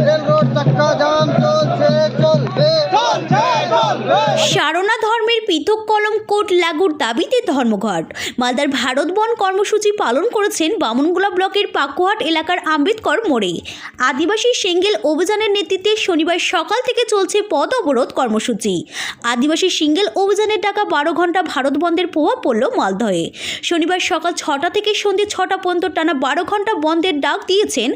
Rail road चक्का जाम तो चलते সারনা ধর্মের পৃথক কলম কোট লাগুর দাবিতে ধর্মঘট। মালদার ভারত বন কর্মসূচি পালন করেছেন বামনগোলা ব্লকের পাকুহাট এলাকার আম্বেদকর মোড়ে। আদিবাসী সিঙ্গেল অভিযানের নেতৃত্বে শনিবার সকাল থেকে চলছে পথ অবরোধ কর্মসূচি। আদিবাসী সিঙ্গেল অভিযানের ডাকা বারো ঘণ্টা ভারত বন্ধের প্রভাব পড়ল মালদহে। শনিবার সকাল ছটা থেকে সন্ধ্যে ছটা পর্যন্ত টানা বারো ঘণ্টা বন্ধের ডাক দিয়েছেন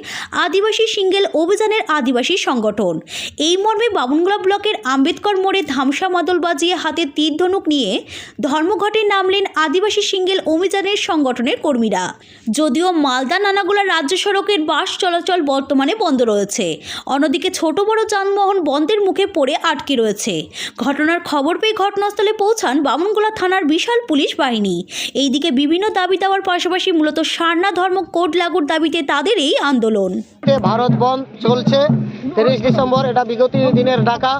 আদিবাসী সিঙ্গেল অভিযানের আদিবাসী সংগঠন। এই মর্মে বামুনগোলা ব্লকের আম্বেদকর মোড়ে ধামসা মাদল বাজিয়ে হাতে তীর ধনুক নিয়ে ধর্মঘটে নামলেন আদিবাসী সিঙ্গেল অভিযানের সংগঠনের কর্মীরা। যদিও মালদা নানাগোলা রাজ্য সড়কের বাস চলাচল বর্তমানে বন্ধ রয়েছে। অন্যদিকে ছোট বড় যানবাহন বন্ধের মুখে পড়ে আটকে রয়েছে। ঘটনার খবর পেয়ে ঘটনাস্থলে পৌঁছান বামুনগোলা থানার বিশাল পুলিশ বাহিনী। এইদিকে বিভিন্ন দাবি দেওয়ার পাশাপাশি মূলত সারনা ধর্ম কোড লাগুর দাবিতে তাদের এই আন্দোলন। ভারত বন্ধ চলছে। তিরিশ ডিসেম্বর, এটা বিগত দিনের ডাকা।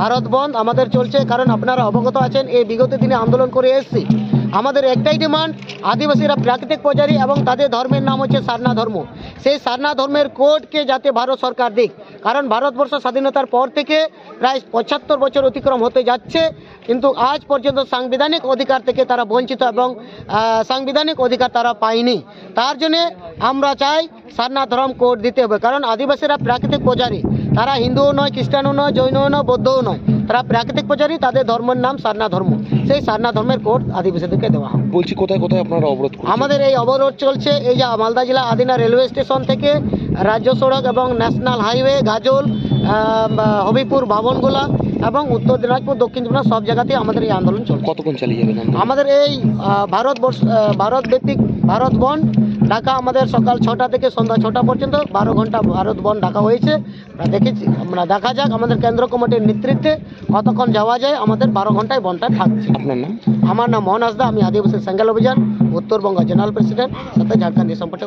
ভারত বন্ধ আমাদের চলছে, কারণ আপনারা অবগত আছেন, এই বিগত দিনে আন্দোলন করে এসেছি। আমাদের একটাই ডিমান্ড আদিবাসীরা প্রাকৃতিক পূজারী এবং তাদের ধর্মের নাম হচ্ছে সারনা ধর্ম। সেই সারনা ধর্মের কোডকে যাতে ভারত সরকার দিক, কারণ ভারতবর্ষ স্বাধীনতার পর থেকে প্রায় পঁচাত্তর বছর অতিক্রম হতে যাচ্ছে, কিন্তু আজ পর্যন্ত সাংবিধানিক অধিকার থেকে তারা বঞ্চিত এবং সাংবিধানিক অধিকার তারা পায়নি। তার জন্যে আমরা চাই সারনা ধর্ম কোড দিতে হবে, কারণ আদিবাসীরা প্রাকৃতিক পূজারী তারা হিন্দুও নয় খ্রিস্টানও নয় জৈনও নয় বৌদ্ধও নয়। তারা প্রাকৃতিক পূজারী তাদের ধর্মের নাম সারনা ধর্ম। সেই সারনা ধর্মের কোড আদিবাসীদেরকে দেওয়া হবে বলছি কোথায় কোথায় আপনারা অবরোধ আমাদের এই অবরোধ চলছে এই যে মালদা জেলা আদিনা রেলওয়ে স্টেশন থেকে রাজ্য সড়ক এবং ন্যাশনাল হাইওয়ে গাজল হবিপুর বাবনগোলা এবং উত্তর দিনাজপুর দক্ষিণ দিনাজপুর সব জায়গাতেই আমাদের এই আন্দোলন চলছে। কতক্ষণ চালিয়ে যাবে? আমাদের এই আহ, ভারতব্যাপিক ভারত বন ঢাকা আমাদের সকাল ছটা থেকে সন্ধ্যা ছটা পর্যন্ত বারো ঘণ্টা ভারত বন ডাকা হয়েছে। আমরা দেখেছি আমরা দেখা যাক আমাদের কেন্দ্র কমিটির নেতৃত্বে কতক্ষণ যাওয়া যায় আমাদের বারো ঘন্টায় বনটা থাকছে। আপনার নাম? আমার নাম মোহন হাসদা আমি আদিবাসী সেঙ্গেল অভিযান উত্তরবঙ্গ জেনারেল প্রেসিডেন্ট সাথে ঝাড়খণ্ড সম্পর্কে